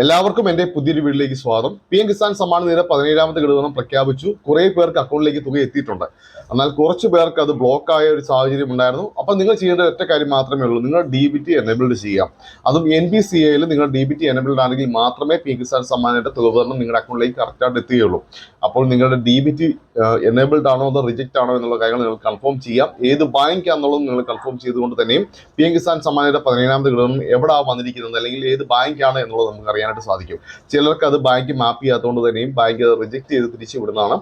എല്ലാവർക്കും എന്റെ പുതിയൊരു വീട്ടിലേക്ക് സ്വാഗതം. പി എം കിസാൻ സമ്മാൻ നിര പതിനേഴാമത്തെ ഘടകം പ്രഖ്യാപിച്ചു. കുറെ പേർക്ക് അക്കൗണ്ടിലേക്ക് തുക എത്തിയിട്ടുണ്ട്. എന്നാൽ കുറച്ച് പേർക്ക് അത് ബ്ലോക്ക് ആയ ഒരു സാഹചര്യം ഉണ്ടായിരുന്നു. അപ്പോൾ നിങ്ങൾ ചെയ്യേണ്ട ഒറ്റ കാര്യം മാത്രമേ ഉള്ളൂ. നിങ്ങൾ ഡി ബി ടി എനേബിൾഡ് ചെയ്യാം അതും എൻ ബി സി എയിൽ നിങ്ങൾ ഡി ബി ടി എനേബിൾഡ് ആണെങ്കിൽ മാത്രമേ പി എം കിസാൻ സമ്മാനയുടെ തുക വിതരണം നിങ്ങളുടെ അക്കൗണ്ടിലേക്ക് കറക്റ്റായിട്ട് എത്തുകയുള്ളൂ. അപ്പോൾ നിങ്ങളുടെ ഡി ബി ടി എനേബിൾഡ് ആണോ അതോ റിജക്റ്റ് ആണോ എന്നുള്ള കാര്യങ്ങൾ നിങ്ങൾ കൺഫേം ചെയ്യാം. ഏത് ബാങ്ക് ആണെന്നുള്ളത് നിങ്ങൾ കൺഫേം ചെയ്തുകൊണ്ട് തന്നെയും പി എം കിസാൻ സമ്മാനയുടെ പതിനേഴാമത്തെ ഘടകം എവിടെ വന്നിരിക്കുന്നത് അല്ലെങ്കിൽ ഏത് ബാങ്കാണ് എന്നുള്ളത് നമുക്ക് അറിയാനായിട്ട് സാധിക്കും. ചിലർക്ക് അത് ബാങ്ക് മാപ്പ് ചെയ്യാത്തതുകൊണ്ട് തന്നെയും ബാങ്ക് അത് റിജക്ട് ചെയ്ത് തിരിച്ചു വിടുന്നതാണ്.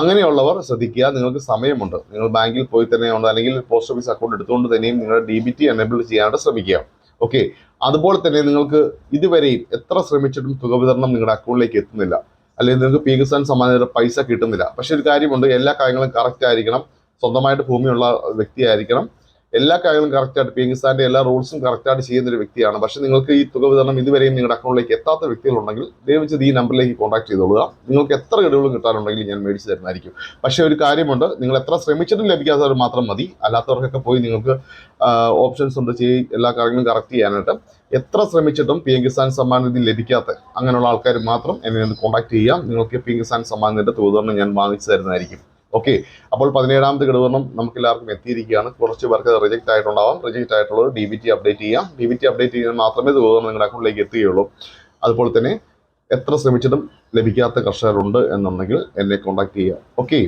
അങ്ങനെയുള്ളവർ ശ്രദ്ധിക്കുക നിങ്ങൾക്ക് സമയമുണ്ട്. നിങ്ങൾ ബാങ്കിൽ പോയി തന്നെ ഉണ്ട് അല്ലെങ്കിൽ പോസ്റ്റ് ഓഫീസ് അക്കൗണ്ട് എടുത്തുകൊണ്ട് തന്നെയും നിങ്ങളുടെ ഡി ബി ടി എനേബിൾ ചെയ്യാനായിട്ട് ശ്രമിക്കുക. ഓക്കെ അതുപോലെ തന്നെ നിങ്ങൾക്ക് ഇതുവരെയും എത്ര ശ്രമിച്ചിട്ടും തുക വിതരണം നിങ്ങളുടെ അക്കൗണ്ടിലേക്ക് എത്തുന്നില്ല. അല്ലെങ്കിൽ നിങ്ങൾക്ക് പി കിസാൻ സമ്മാനയുടെ പൈസ കിട്ടുന്നില്ല. പക്ഷേ ഒരു കാര്യമുണ്ട് എല്ലാ കാര്യങ്ങളും കറക്റ്റ് ആയിരിക്കണം. സ്വന്തമായിട്ട് ഭൂമിയുള്ള വ്യക്തിയായിരിക്കണം. എല്ലാ കാര്യങ്ങളും കറക്റ്റായിട്ട് പി കിസാന്റെ എല്ലാ റൂൾസും കറക്റ്റായിട്ട് ചെയ്യുന്ന ഒരു വ്യക്തിയാണ്. പക്ഷെ നിങ്ങൾക്ക് ഈ തുക വിതരണം ഇതുവരെയും നിങ്ങളുടെ അക്കൗണ്ടിലേക്ക് എത്താത്ത വ്യക്തികളുണ്ടെങ്കിൽ ദയവച്ചത് ഈ നമ്പറിലേക്ക് കോൺടാക്ട് ചെയ്തോളുക. നിങ്ങൾക്ക് എത്ര ഗഡുകളും കിട്ടാനുണ്ടെങ്കിൽ ഞാൻ മേടിച്ച് തരുന്നതായിരിക്കും. പക്ഷേ ഒരു കാര്യമുണ്ട് നിങ്ങൾ എത്ര ശ്രമിച്ചിട്ടും ലഭിക്കാത്തവർ മാത്രം മതി. അല്ലാത്തവർക്കൊക്കെ പോയി നിങ്ങൾക്ക് ഓപ്ഷൻസ് ഉണ്ട് ചെയ് എല്ലാ കാര്യങ്ങളും കറക്റ്റ് ചെയ്യാനായിട്ട്. എത്ര ശ്രമിച്ചിട്ടും പി എം കിസാൻ സമ്മാൻ നിധി ലഭിക്കാത്ത അങ്ങനെയുള്ള ആൾക്കാർ മാത്രം എന്നെ ഒന്ന് കോൺടാക്ട് ചെയ്യാം നിങ്ങൾക്ക് പി എം കിസാൻ സമ്മാൻ തുക ഞാൻ വാങ്ങിച്ചു തരുന്നതായിരിക്കും. ഓക്കെ അപ്പോൾ പതിനേഴാമത്തെ ഘടകം നമുക്ക് എല്ലാവർക്കും എത്തിയിരിക്കുകയാണ്. കുറച്ച് പേർക്ക് റിജക്റ്റ് ആയിട്ടുണ്ടാവാം. റിജക്റ്റ് ആയിട്ടുള്ളത് ഡി ബി ടി അപ്ഡേറ്റ് ചെയ്യാം. ഡി ബി ടി അപ്ഡേറ്റ് ചെയ്യാൻ മാത്രമേ തുക നിങ്ങളുടെ അക്കൗണ്ടിലേക്ക് എത്തുകയുള്ളൂ. അതുപോലെ തന്നെ എത്ര ശ്രമിച്ചിട്ടും ലഭിക്കാത്ത കർഷകരുണ്ട് എന്നുണ്ടെങ്കിൽ എന്നെ കോൺടാക്ട് ചെയ്യുക. ഓക്കെ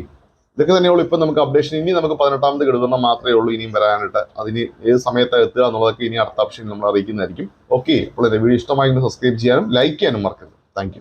ഇതൊക്കെ തന്നെയുള്ളൂ. ഇപ്പം നമുക്ക് അപ്ഡേഷൻ ഇനി നമുക്ക് പതിനെട്ടാമത് ഘടകം മാത്രമേ ഉള്ളൂ ഇനിയും വരാനായിട്ട്. അതിന് ഏത് സമയത്താണ് എത്തുക എന്നുള്ളതൊക്കെ ഇനി അടുത്ത ഓപ്ഷൻ നമ്മൾ അറിയിക്കുന്നതായിരിക്കും. ഓക്കെ അപ്പോൾ എന്റെ വീഡിയോ ഇഷ്ടമായി സബ്സ്ക്രൈബ് ചെയ്യാനും ലൈക്ക് ചെയ്യാനും മറക്കരുത്. താങ്ക്